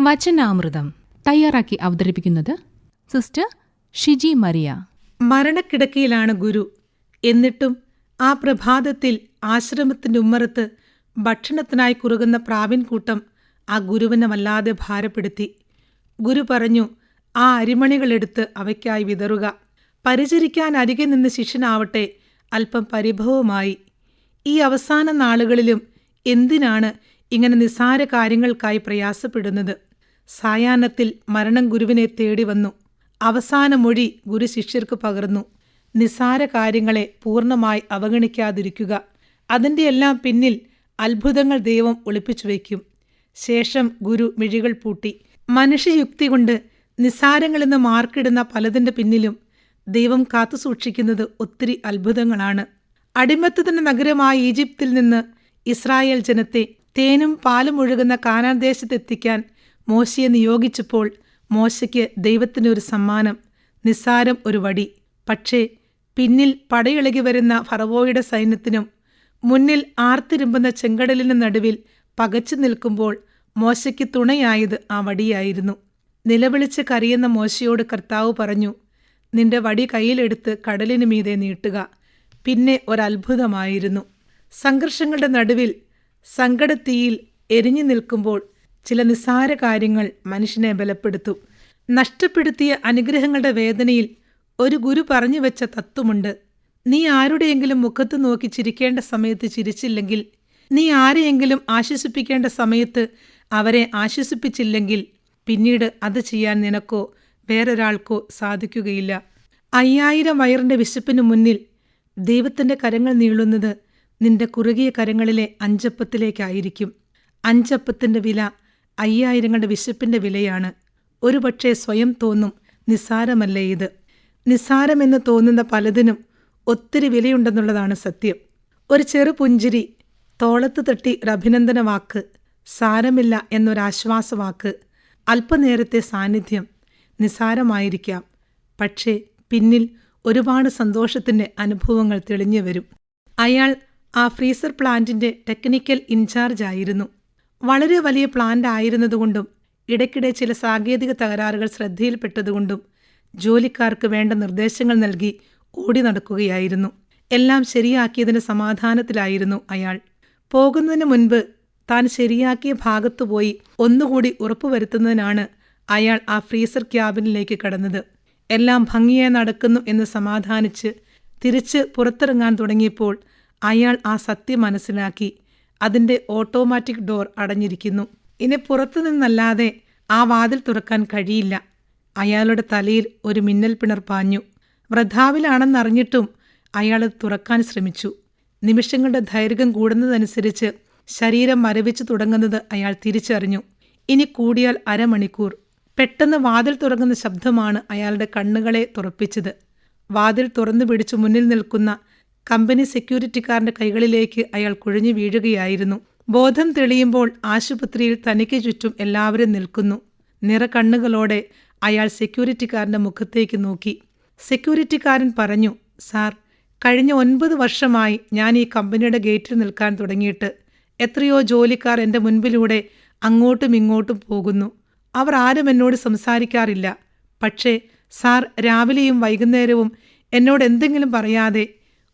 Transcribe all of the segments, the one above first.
വചനാമൃതം തയ്യാറാക്കി അവതരിപ്പിക്കുന്നത് sister Shiji Maria. മരണക്കിടക്കയിലാണ് ഗുരു. എന്നിട്ടും ആ പ്രഭാതത്തിൽ ആശ്രമത്തിന്റെ ഉമ്മറത്ത് ഭക്ഷണത്തിനായി കുറുകുന്ന പ്രാവിൻകൂട്ടം ആ ഗുരുവിനെ വല്ലാതെ ഭാരപ്പെടുത്തി. ഗുരു പറഞ്ഞു ആ അരിമണികളെടുത്ത് അവയ്ക്കായി വിതറുക. പരിചരിക്കാൻ അരികെ നിന്ന് ശിഷ്യനാവട്ടെ അല്പം പരിഭവമായി. ഈ അവസാന നാളുകളിലും എന്തിനാണ് ഇങ്ങനെ നിസ്സാര കാര്യങ്ങൾക്കായി പ്രയാസപ്പെടുന്നത്? സായാഹ്നത്തിൽ മരണം ഗുരുവിനെ തേടി വന്നു. അവസാന മൊഴി ഗുരു ശിഷ്യർക്ക് പകർന്നു. നിസാര കാര്യങ്ങളെ പൂർണമായി അവഗണിക്കാതിരിക്കുക. അതിന്റെ എല്ലാം പിന്നിൽ അത്ഭുതങ്ങൾ ദൈവം ഒളിപ്പിച്ചു വയ്ക്കും. ശേഷം ഗുരു മിഴികൾ പൂട്ടി. മനുഷ്യയുക്തി കൊണ്ട് നിസാരങ്ങളെന്ന് മാർക്കിടുന്ന പലതിന്റെ പിന്നിലും ദൈവം കാത്തു സൂക്ഷിക്കുന്നത് ഒത്തിരി അത്ഭുതങ്ങളാണ്. അടിമത്തത്തിന്റെ നഗരമായ ഈജിപ്തിൽ നിന്ന് ഇസ്രായേൽ ജനത്തെ തേനും പാലും ഒഴുകുന്ന കാനാൻ ദേശത്തെത്തിക്കാൻ മോശയെ നിയോഗിച്ചപ്പോൾ മോശയ്ക്ക് ദൈവത്തിനൊരു സമ്മാനം നിസ്സാരം ഒരു വടി. പക്ഷേ പിന്നിൽ പടയിളകി വരുന്ന ഫറവോയുടെ സൈന്യത്തിനും മുന്നിൽ ആർത്തിരുമ്പുന്ന ചെങ്കടലിന് നടുവിൽ പകച്ചു നിൽക്കുമ്പോൾ മോശയ്ക്ക് തുണയായത് ആ വടിയായിരുന്നു. നിലവിളിച്ച് കരയുന്ന മോശയോട് കർത്താവ് പറഞ്ഞു നിന്റെ വടി കയ്യിലെടുത്ത് കടലിനു മീതെ നീട്ടുക. പിന്നെ ഒരത്ഭുതമായിരുന്നു. സംഘർഷങ്ങളുടെ നടുവിൽ സങ്കടത്തീയിൽ എരിഞ്ഞു നിൽക്കുമ്പോൾ ചില നിസ്സാര കാര്യങ്ങൾ മനുഷ്യനെ ബലപ്പെടുത്തും. നഷ്ടപ്പെടുത്തിയ അനുഗ്രഹങ്ങളുടെ വേദനയിൽ ഒരു ഗുരു പറഞ്ഞു വെച്ച തത്വമുണ്ട്. നീ ആരുടെയെങ്കിലും മുഖത്ത് നോക്കി ചിരിക്കേണ്ട സമയത്ത് ചിരിച്ചില്ലെങ്കിൽ നീ ആരെയെങ്കിലും ആശ്വസിപ്പിക്കേണ്ട സമയത്ത് അവരെ ആശ്വസിപ്പിച്ചില്ലെങ്കിൽ പിന്നീട് അത് ചെയ്യാൻ നിനക്കോ വേറൊരാൾക്കോ സാധിക്കുകയില്ല. അയ്യായിരം വയറിന്റെ വിശപ്പിനു മുന്നിൽ ദൈവത്തിന്റെ കരങ്ങൾ നീളുന്നത് നിന്റെ കുറുകിയ കരങ്ങളിലെ അഞ്ചപ്പത്തിലേക്കായിരിക്കും. അഞ്ചപ്പത്തിന്റെ വില അയ്യായിരങ്ങളുടെ വിശപ്പിന്റെ വിലയാണ്. ഒരുപക്ഷെ സ്വയം തോന്നും നിസ്സാരമല്ലേ ഇത്? നിസ്സാരമെന്ന് തോന്നുന്ന പലതിനും ഒത്തിരി വിലയുണ്ടെന്നുള്ളതാണ് സത്യം. ഒരു ചെറു പുഞ്ചിരി തോളത്ത് തട്ടി ഒരു അഭിനന്ദന വാക്ക് സാരമില്ല എന്നൊരാശ്വാസവാക്ക് അല്പനേരത്തെ സാന്നിധ്യം നിസ്സാരമായിരിക്കാം. പക്ഷേ പിന്നിൽ ഒരുപാട് സന്തോഷത്തിന്റെ അനുഭവങ്ങൾ തെളിഞ്ഞു വരും. അയാൾ ആ ഫ്രീസർ പ്ലാന്റിന്റെ ടെക്നിക്കൽ ഇൻചാർജ് ആയിരുന്നു. വളരെ വലിയ പ്ലാന്റ് ആയിരുന്നതുകൊണ്ടും ഇടയ്ക്കിടെ ചില സാങ്കേതിക തകരാറുകൾ ശ്രദ്ധയിൽപ്പെട്ടതുകൊണ്ടും ജോലിക്കാർക്ക് വേണ്ട നിർദ്ദേശങ്ങൾ നൽകി ഓടി നടക്കുകയായിരുന്നു. എല്ലാം ശരിയാക്കിയതിന് സമാധാനത്തിലായിരുന്നു അയാൾ. പോകുന്നതിന് മുൻപ് താൻ ശരിയാക്കിയ ഭാഗത്തു പോയി ഒന്നുകൂടി ഉറപ്പുവരുത്തുന്നതിനാണ് അയാൾ ആ ഫ്രീസർ ക്യാബിനിലേക്ക് കടന്നത്. എല്ലാം ഭംഗിയായി നടക്കുന്നു എന്ന് സമാധാനിച്ച് തിരിച്ച് പുറത്തിറങ്ങാൻ തുടങ്ങിയപ്പോൾ അയാൾ ആ സത്യം മനസ്സിലാക്കി. അതിന്റെ ഓട്ടോമാറ്റിക് ഡോർ അടഞ്ഞിരിക്കുന്നു. ഇനി പുറത്തു നിന്നല്ലാതെ ആ വാതിൽ തുറക്കാൻ കഴിയില്ല. അയാളുടെ തലയിൽ ഒരു മിന്നൽ പിണർ പാഞ്ഞു. വൃദ്ധാവിലാണെന്നറിഞ്ഞിട്ടും അയാൾ തുറക്കാൻ ശ്രമിച്ചു. നിമിഷങ്ങളുടെ ദൈർഘ്യം കൂടുന്നതനുസരിച്ച് ശരീരം മരവിച്ചു തുടങ്ങുന്നത് അയാൾ തിരിച്ചറിഞ്ഞു. ഇനി കൂടിയാൽ അരമണിക്കൂർ. പെട്ടെന്ന് വാതിൽ തുറങ്ങുന്ന ശബ്ദമാണ് അയാളുടെ കണ്ണുകളെ തുറപ്പിച്ചത്. വാതിൽ തുറന്നു പിടിച്ചു മുന്നിൽ നിൽക്കുന്ന കമ്പനി സെക്യൂരിറ്റിക്കാരന്റെ കൈകളിലേക്ക് അയാൾ കുഴഞ്ഞു വീഴുകയായിരുന്നു. ബോധം തെളിയുമ്പോൾ ആശുപത്രിയിൽ തനിക്ക് ചുറ്റും എല്ലാവരും നിൽക്കുന്നു. നിറകണ്ണുകളോടെ അയാൾ സെക്യൂരിറ്റിക്കാരന്റെ മുഖത്തേക്ക് നോക്കി. സെക്യൂരിറ്റിക്കാരൻ പറഞ്ഞു സാർ കഴിഞ്ഞ ഒൻപത് വർഷമായി ഞാൻ ഈ കമ്പനിയുടെ ഗേറ്റിൽ നിൽക്കാൻ തുടങ്ങിയിട്ട് എത്രയോ ജോലിക്കാർ എന്റെ മുൻപിലൂടെ അങ്ങോട്ടും ഇങ്ങോട്ടും പോകുന്നു. അവർ ആരും എന്നോട് സംസാരിക്കാറില്ല. പക്ഷേ സാർ രാവിലെയും വൈകുന്നേരവും എന്നോട് എന്തെങ്കിലും പറയാതെ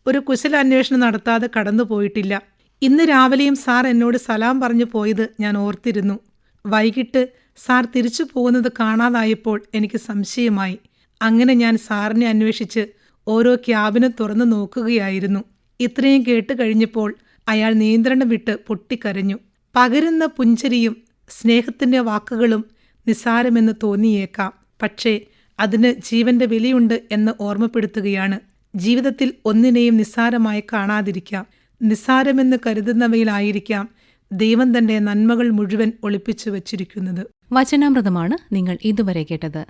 ഒരു കുശല അന്വേഷണം നടത്താതെ കടന്നുപോയിട്ടില്ല ഇന്ന് രാവിലെയും സാർ എന്നോട് സലാം പറഞ്ഞു പോയത് ഞാൻ ഓർത്തിരുന്നു. വൈകിട്ട് സാർ തിരിച്ചു പോകുന്നത് കാണാതായപ്പോൾ എനിക്ക് സംശയമായി. അങ്ങനെ ഞാൻ സാറിനെ അന്വേഷിച്ച് ഓരോ ക്യാബിനും തുറന്നു നോക്കുകയായിരുന്നു. ഇത്രയും കേട്ട് കഴിഞ്ഞപ്പോൾ അയാൾ നിയന്ത്രണം വിട്ട് പൊട്ടിക്കരഞ്ഞു. പകരുന്ന പുഞ്ചരിയും സ്നേഹത്തിന്റെ വാക്കുകളും നിസാരമെന്ന് തോന്നിയേക്കാം. പക്ഷേ അതിന് ജീവന്റെ വിലയുണ്ട് എന്ന് ഓർമ്മപ്പെടുത്തുകയാണ്. ജീവിതത്തിൽ ഒന്നിനെയും നിസ്സാരമായി കാണാതിരിക്കാം. നിസ്സാരമെന്ന് കരുതുന്നവയിലായിരിക്കാം ദൈവം തന്റെ നന്മകൾ മുഴുവൻ ഒളിപ്പിച്ചു വച്ചിരിക്കുന്നത്. വചനാമൃതമാണ് നിങ്ങൾ ഇതുവരെ കേട്ടത്.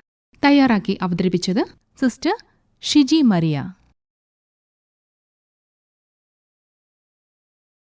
തയ്യാറാക്കി അവതരിപ്പിച്ചത് സിസ്റ്റർ ഷിജി മരിയ.